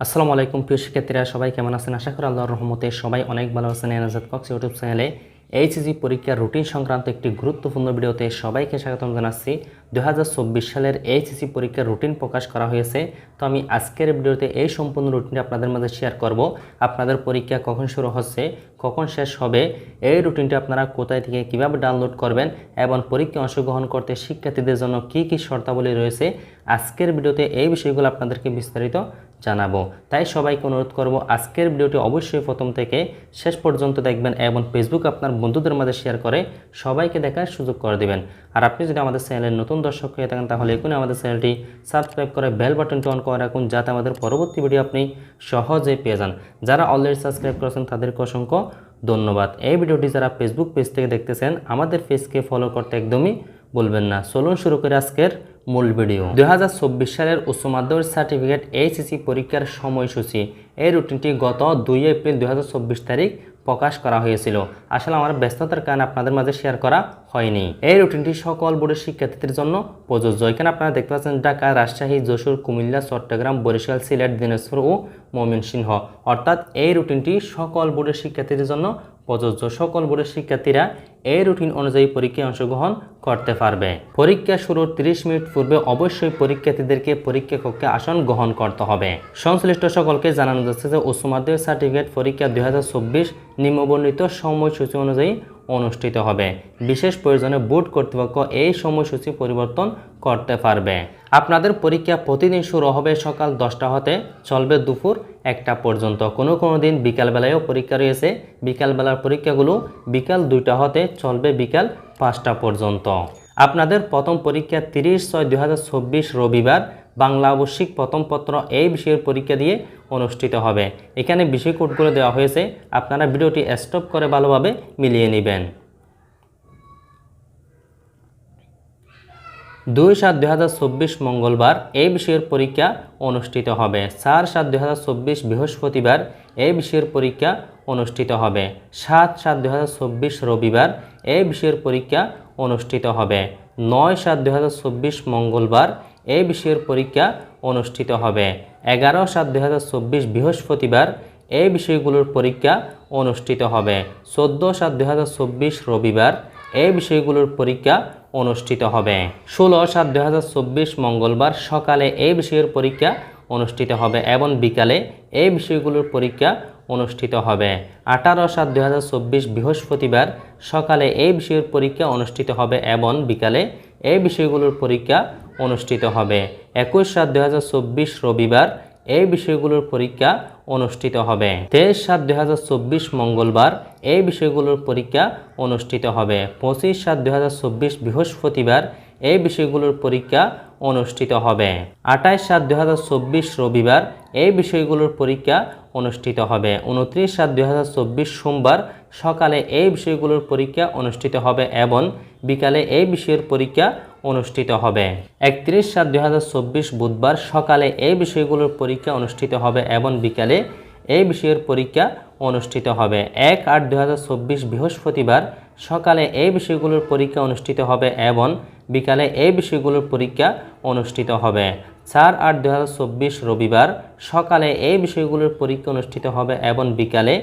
আসসালামু আলাইকুম, প্রিয় শিক্ষার্থীরা, সবাই কেমন আছেন? আশা করি আল্লাহর রহমতে সবাই অনেক ভালো আছেন। এনাজাদ কক্স ইউটিউব চ্যানেলে এইচএসি পরীক্ষার রুটিন সংক্রান্ত একটি গুরুত্বপূর্ণ ভিডিওতে সবাইকে স্বাগতম জানাচ্ছি। দু হাজার চব্বিশ সালের এইচএসি পরীক্ষার রুটিন প্রকাশ করা হয়েছে। তো আমি আজকের ভিডিওতে এই সম্পূর্ণ রুটিনটি আপনাদের মাঝে শেয়ার করব। আপনাদের পরীক্ষা কখন শুরু হচ্ছে? কখন শেষ হবে? এই রুটিনটি আপনারা কোথায় থেকে কীভাবে ডাউনলোড করবেন এবং পরীক্ষায় অংশগ্রহণ করতে শিক্ষার্থীদের জন্য কী কী শর্তাবলী রয়েছে? আজকের ভিডিওতে এই বিষয়গুলো আপনাদেরকে বিস্তারিত জানাব। তাই সবাইকে অনুরোধ করব, আজকের ভিডিওটি অবশ্যই প্রথম থেকে শেষ পর্যন্ত দেখবেন এবং ফেসবুক আপনার বন্ধুদের মাঝে শেয়ার করে সবাইকে দেখার সুযোগ করে দিবেন। আর আপনি যদি আমাদের চ্যানেলের নতুন দর্শক হয়ে থাকেন, তাহলে এখনই আমাদের চ্যানেলটি সাবস্ক্রাইব করে বেল বাটনটি অন করে রাখুন, যাতে আমাদের পরবর্তী ভিডিও আপনি সহজে পেয়ে যান। যারা অলরেডি সাবস্ক্রাইব করেছেন, তাদেরকে অসংখ্য ধন্যবাদ। এই ভিডিওটি যারা ফেসবুক পেজ থেকে দেখতেছেন, আমাদের পেজকে ফলো করতে একদমই বলবেন না। চলুন শুরু করে আজকের মূল ভিডিও দুই সালের উচ্চ মাধ্যমিক সার্টিফিকেট এইচএসি পরীক্ষার সময়সূচি। এই রুটিনটি গত দুই এপ্রিল দুই হাজার চব্বিশ তারিখ প্রকাশ করা হয়েছিল। আসলে আমার ব্যস্ততার কারণে আপনাদের মাঝে শেয়ার করা হয়নি। এই রুটিনটি সকল বোর্ডের শিক্ষার্থীদের জন্য প্রযোজ্য। এখানে আপনারা দেখতে পাচ্ছেন ঢাকা, রাজশাহী, যশোর, কুমিল্লা, চট্টগ্রাম, বরিশাল, সিলেট, দিনাজপুর ও ময়মনসিংহ অর্থাৎ এই রুটিনটি সকল বোর্ডের শিক্ষার্থীদের জন্য প্রযোজ্য। সকল বোর্ডের শিক্ষার্থীরা এই রুটিন অনুযায়ী পরীক্ষায় অংশগ্রহণ করতে পারবে। পরীক্ষা শুরুর 30 মিনিট পূর্বে অবশ্যই পরীক্ষার্থীদেরকে পরীক্ষা কক্ষে আসন গ্রহণ করতে হবে। সংশ্লিষ্ট সকলকে জানানো যাচ্ছে যে উচ্চ মাধ্যমিক সার্টিফিকেট পরীক্ষা দুই নিম্নবর্ণিত সময়সূচি অনুযায়ী অনুষ্ঠিত হবে। বিশেষ প্রয়োজনে বোর্ড কর্তৃপক্ষ এই সময়সূচি পরিবর্তন করতে পারবে। আপনাদের পরীক্ষা প্রতিদিন শুরু হবে সকাল দশটা হতে, চলবে দুপুর একটা পর্যন্ত। কোনো কোনো দিন বিকালবেলায়ও পরীক্ষা রয়েছে। বিকালবেলার পরীক্ষাগুলো বিকাল দুইটা হতে, চলবে বিকাল পাঁচটা পর্যন্ত। আপনাদের প্রথম পরীক্ষা তিরিশ ছয় দুই রবিবার বাংলা আবশ্যিক প্রথম পত্র এই বিষয়ের পরীক্ষা দিয়ে অনুষ্ঠিত হবে। এখানে বিষয় কোডগুলো দেওয়া হয়েছে, আপনারা ভিডিওটি স্টপ করে ভালোভাবে মিলিয়ে নেবেন। দুই সাত দুই মঙ্গলবার এই বিষয়ের পরীক্ষা অনুষ্ঠিত হবে। চার সাত দুই বৃহস্পতিবার এই বিষয়ের পরীক্ষা অনুষ্ঠিত হবে। সাত সাত দুই রবিবার এই বিষয়ের পরীক্ষা অনুষ্ঠিত হবে। নয় সাত দুই মঙ্গলবার এই বিষয়ের পরীক্ষা অনুষ্ঠিত হবে। এগারো সাত দুই চব্বিশ বৃহস্পতিবার এই বিষয়গুলোর পরীক্ষা অনুষ্ঠিত হবে। চোদ্দ সাত দুই চব্বিশ রবিবার এই বিষয়গুলোর পরীক্ষা অনুষ্ঠিত হবে। ষোলো সাত দুই চব্বিশ মঙ্গলবার সকালে এই বিষয়ের পরীক্ষা অনুষ্ঠিত হবে এবং বিকালে এই বিষয়গুলোর পরীক্ষা অনুষ্ঠিত হবে। আঠারো সাত দুই চব্বিশ বৃহস্পতিবার সকালে এই বিষয়ের পরীক্ষা অনুষ্ঠিত হবে এবং বিকালে এই বিষয়গুলোর পরীক্ষা অনুষ্ঠিত হবে। একুশ সাত দুই রবিবার এই বিষয়গুলোর পরীক্ষা অনুষ্ঠিত হবে। তেইশ সাত দুই মঙ্গলবার এই বিষয়গুলোর পরীক্ষা অনুষ্ঠিত হবে। পঁচিশ সাত দুই বৃহস্পতিবার এই বিষয়গুলোর পরীক্ষা অনুষ্ঠিত হবে। আঠাইশ সাত চব্বিশ রবিবার এই বিষয়গুলোর পরীক্ষা অনুষ্ঠিত হবে। উনত্রিশ সাত চব্বিশ সোমবার সকালে এই বিষয়গুলোর পরীক্ষা অনুষ্ঠিত হবে এবং বিকালে এই বিষয়ের পরীক্ষা অনুষ্ঠিত হবে। একত্রিশ সাত চব্বিশ বুধবার সকালে এই বিষয়গুলোর পরীক্ষা অনুষ্ঠিত হবে এবং বিকালে এই বিষয়ের পরীক্ষা অনুষ্ঠিত হবে। এক আট চব্বিশ বৃহস্পতিবার সকালে এই বিষয়গুলোর পরীক্ষা অনুষ্ঠিত হবে এবং বিকালে এই বিষয়গুলোর পরীক্ষা অনুষ্ঠিত হবে। চার আট চব্বিশ রবিবার সকালে এই বিষয়গুলোর পরীক্ষা অনুষ্ঠিত হবে এবং বিকালে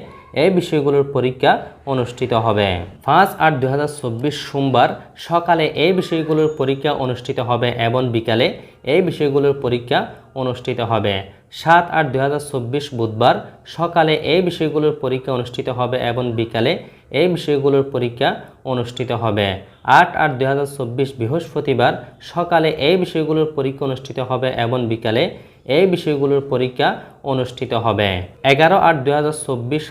এই বিষয়গুলোর পরীক্ষা অনুষ্ঠিত হবে। পাঁচ আট চব্বিশ সোমবার সকালে এই বিষয়গুলোর পরীক্ষা অনুষ্ঠিত হবে এবং বিকালে এই বিষয়গুলোর পরীক্ষা অনুষ্ঠিত হবে। সাত আট দুই বুধবার সকালে এই বিষয়গুলোর পরীক্ষা অনুষ্ঠিত হবে এবং বিকালে এই বিষয়গুলোর পরীক্ষা অনুষ্ঠিত হবে। আট আট দুই বৃহস্পতিবার সকালে এই বিষয়গুলোর পরীক্ষা অনুষ্ঠিত হবে এবং বিকালে এই বিষয়গুলোর পরীক্ষা অনুষ্ঠিত হবে। এগারো আট দুই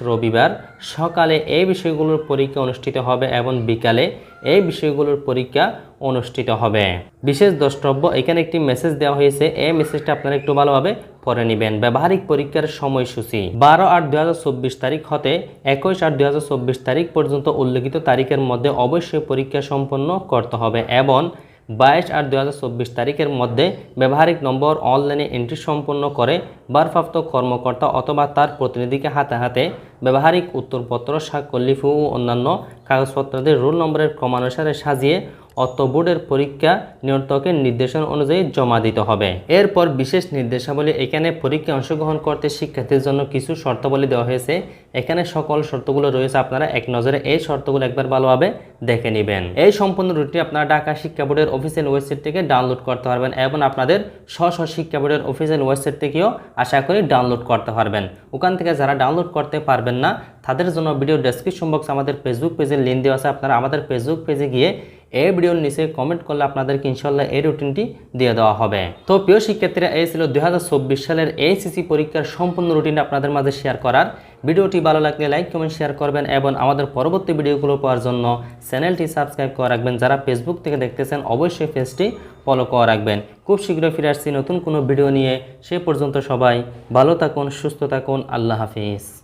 রবিবার সকালে এই বিষয়গুলোর পরীক্ষা অনুষ্ঠিত হবে এবং বিকালে এই বিষয়গুলোর পরীক্ষা অনুষ্ঠিত হবে। বিশেষ দ্রষ্টব্য, এখানে একটি মেসেজ দেওয়া হয়েছে। এই মেসেজটা আপনারা একটু ভালোভাবে পড়ে নেবেন। ব্যবহারিক পরীক্ষার সময়সূচি। বারো আট দুই তারিখ হতে একুশ আট দুই তারিখ পর্যন্ত উল্লেখিত তারিখের মধ্যে অবশ্যই পরীক্ষা সম্পন্ন করতে হবে এবং বাইশ আট চব্বিশ তারিখের মধ্যে ব্যবহারিক নম্বর অনলাইনে এন্ট্রি সম্পন্ন করে ভারপ্রাপ্ত কর্মকর্তা অথবা তার প্রতিনিধিকে হাতে হাতে ব্যবহারিক উত্তরপত্র সাক্ষর লিফু ও অন্যান্য কাগজপত্রদের রোল নম্বরের ক্রমানুসারে সাজিয়ে অত বোর্ডের পরীক্ষা নিয়ন্ত্রকের নির্দেশনা অনুযায়ী জমা দিতে হবে। এরপর বিশেষ নির্দেশাবলী এখানে পরীক্ষায় অংশগ্রহণ করতে শিক্ষার্থীর জন্য কিছু শর্তাবলী দেওয়া হয়েছে। এখানে সকল শর্তগুলো রয়েছে, আপনারা এক নজরে এই শর্তগুলো একবার ভালোভাবে দেখে নেবেন। এই সম্পূর্ণ রুটটি আপনারা ঢাকা শিক্ষা বোর্ডের অফিসিয়াল ওয়েবসাইট থেকে ডাউনলোড করতে পারবেন এবং আপনাদের স্ব স্ব শিক্ষা বোর্ডের অফিসিয়াল ওয়েবসাইট থেকেও আশা করি ডাউনলোড করতে পারবেন। ওখান থেকে যারা ডাউনলোড করতে পারবেন না, তাদের জন্য ভিডিও ডেসক্রিপশন বক্সে আমাদের ফেসবুক পেজের লিঙ্ক দেওয়া আছে। আপনারা আমাদের ফেসবুক পেজে গিয়ে এই ভিডিওর নিচে কমেন্ট করলে আপনাদেরকে ইনশাল্লাহ এই রুটিনটি দিয়ে দেওয়া হবে। তো প্রিয় শিক্ষার্থীরা, এই ছিল দু হাজার চব্বিশ সালের এইচএসসি পরীক্ষার সম্পূর্ণ রুটিন আপনাদের মাঝে শেয়ার করার। ভিডিওটি ভালো লাগলে লাইক কমেন্ট শেয়ার করবেন এবং আমাদের পরবর্তী ভিডিওগুলো পাওয়ার জন্য চ্যানেলটি সাবস্ক্রাইব করে রাখবেন। যারা ফেসবুক থেকে দেখতেছেন, অবশ্যই পেজটি ফলো করে রাখবেন। খুব শীঘ্রই ফিরে আসছি নতুন কোনো ভিডিও নিয়ে। সে পর্যন্ত সবাই ভালো থাকুন, সুস্থ থাকুন। আল্লাহ হাফিজ।